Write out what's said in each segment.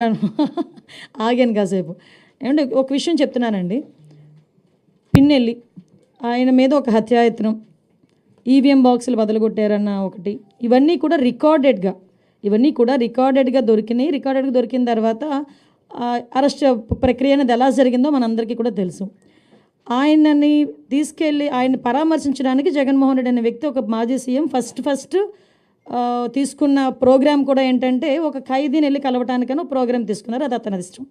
ఆగాను కాసేపు. ఏమంటే ఒక విషయం చెప్తున్నానండి. పిన్నెల్లి ఆయన మీద ఒక హత్యాయత్నం ఈవీఎం బాక్సులు బదలగొట్టారన్న ఒకటి ఇవన్నీ కూడా రికార్డెడ్గా ఇవన్నీ కూడా రికార్డెడ్గా దొరికినాయి. రికార్డెడ్గా దొరికిన తర్వాత అరెస్ట్ ప్రక్రియ అనేది ఎలా జరిగిందో మనందరికీ కూడా తెలుసు. ఆయనని తీసుకెళ్ళి ఆయన పరామర్శించడానికి జగన్మోహన్ రెడ్డి అనే వ్యక్తి ఒక మాజీ సీఎం ఫస్ట్ ఫస్ట్ తీసుకున్న ప్రోగ్రామ్ కూడా ఏంటంటే ఒక ఖైదీని వెళ్ళి కలవటానికైనా ప్రోగ్రామ్ తీసుకున్నారు అది అతని ఇష్టం.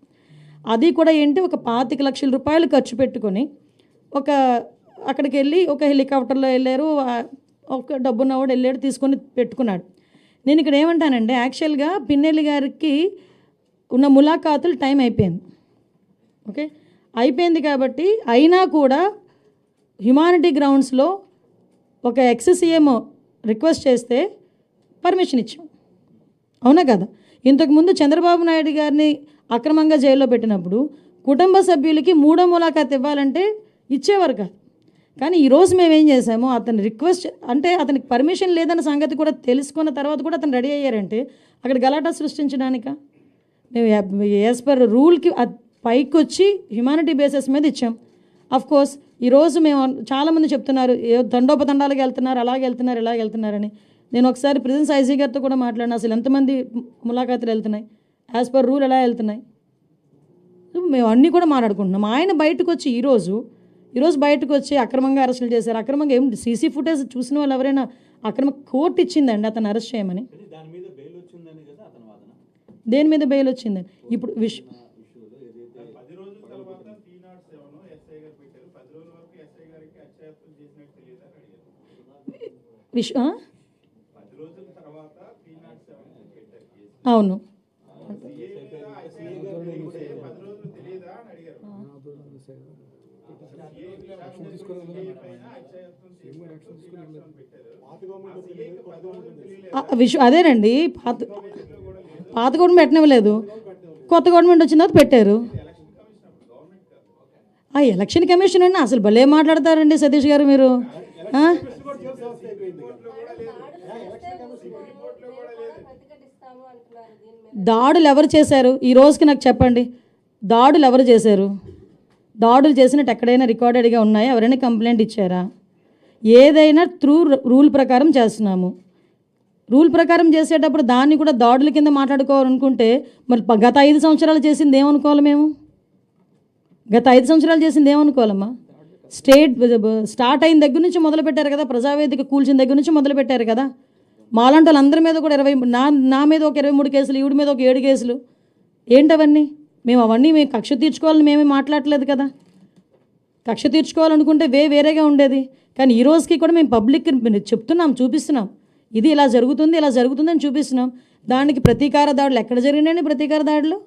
అది కూడా ఏంటి ఒక పాతిక లక్షల రూపాయలు ఖర్చు పెట్టుకొని ఒక అక్కడికి వెళ్ళి ఒక హెలికాప్టర్లో వెళ్ళారు ఒక డబ్బున్నవాడు వెళ్ళాడు తీసుకొని పెట్టుకున్నాడు. నేను ఇక్కడ ఏమంటానండి యాక్చువల్గా పిన్నెల్లి గారికి ఉన్న ములాఖాతులు టైం అయిపోయింది. ఓకే? అయిపోయింది కాబట్టి అయినా కూడా హ్యుమానిటీ గ్రౌండ్స్లో ఒక ఎక్స్సీఎం రిక్వెస్ట్ చేస్తే పర్మిషన్ ఇచ్చాం. అవునా కదా? ఇంతకుముందు చంద్రబాబు నాయుడు గారిని అక్రమంగా జైల్లో పెట్టినప్పుడు కుటుంబ సభ్యులకి మూడో ములాఖాత్ ఇవ్వాలంటే ఇచ్చేవారు కాదు. కానీ ఈరోజు మేమేం ఏం చేసాము అతని రిక్వెస్ట్ అంటే అతనికి పర్మిషన్ లేదన్న సంగతి కూడా తెలుసుకున్న తర్వాత కూడా అతను రెడీ అయ్యారంటే అక్కడ గలాటా సృష్టించడానిక? మేము యాజ్ పర్ రూల్కి పైకి వచ్చి హ్యుమానిటీ బేసిస్ మీద ఇచ్చాం. అఫ్ కోర్స్ ఈరోజు మేము చాలామంది చెప్తున్నారు ఏ దండోపదండాలకు వెళ్తున్నారు అలాగే వెళ్తున్నారు ఇలాగ వెళ్తున్నారని. నేను ఒకసారి ప్రిజెన్స్ ఐజీ గారితో కూడా మాట్లాడిన అసలు ఎంతమంది ములాఖాతులు వెళ్తున్నాయి? యాజ్ పర్ రూల్ ఎలా వెళ్తున్నాయి? మేము అన్నీ కూడా మాట్లాడుకుంటున్నాం. ఆయన బయటకు వచ్చి ఈరోజు ఈరోజు బయటకు వచ్చి అక్రమంగా అరెస్టులు చేశారు. అక్రమంగా ఏం సీసీ ఫుటేజ్ చూసిన వాళ్ళు ఎవరైనా అక్రమ కోర్టు ఇచ్చిందండి అతను అరెస్ట్ చేయమని? దాని మీద బెయిల్ వచ్చిందని కదా అతని వాదన? దేని మీద బెయిల్ వచ్చిందండి ఇప్పుడు విష్ పది అవును. అదేనండి పాత పాత గవర్నమెంట్ పెట్టనివ్వలేదు. కొత్త గవర్నమెంట్ వచ్చిన తర్వాత పెట్టారు. ఆ ఎలక్షన్ కమిషన్ అండి అసలు భలే మాట్లాడతారండి సతీష్ గారు మీరు. దాడులు ఎవరు చేశారు? ఈ రోజుకి నాకు చెప్పండి. దాడులు ఎవరు చేశారు? దాడులు చేసినట్టు ఎక్కడైనా రికార్డెడ్గా ఉన్నాయా? ఎవరైనా కంప్లైంట్ ఇచ్చారా? ఏదైనా త్రూ రూల్ ప్రకారం చేస్తున్నాము. రూల్ ప్రకారం చేసేటప్పుడు దాన్ని కూడా దాడుల కింద మాట్లాడుకోవాలనుకుంటే మరి గత ఐదు సంవత్సరాలు చేసింది ఏమనుకోవాలి మేము? గత ఐదు సంవత్సరాలు చేసింది ఏమనుకోవాలమ్మా? స్టేట్ స్టార్ట్ అయిన దగ్గర నుంచి మొదలు పెట్టారు కదా ప్రజావేదిక కూల్చిన దగ్గర నుంచి మొదలుపెట్టారు కదా. మాలాంటి వాళ్ళందరి మీద కూడా ఇరవై నా నా మీద ఒక ఇరవై మూడు కేసులు ఈవిడి మీద ఒక ఏడు కేసులు. ఏంటవన్నీ? మేము అవన్నీ మేము కక్ష తీర్చుకోవాలని మేమే మాట్లాడలేదు కదా. కక్ష తీర్చుకోవాలనుకుంటే వే వేరేగా ఉండేది. కానీ ఈ రోజుకి కూడా మేము పబ్లిక్ చెప్తున్నాం చూపిస్తున్నాం. ఇది ఇలా జరుగుతుంది ఇలా జరుగుతుంది అని చూపిస్తున్నాం. దానికి ప్రతీకార దాడులు ఎక్కడ జరిగినాయండి ప్రతీకార దాడులు?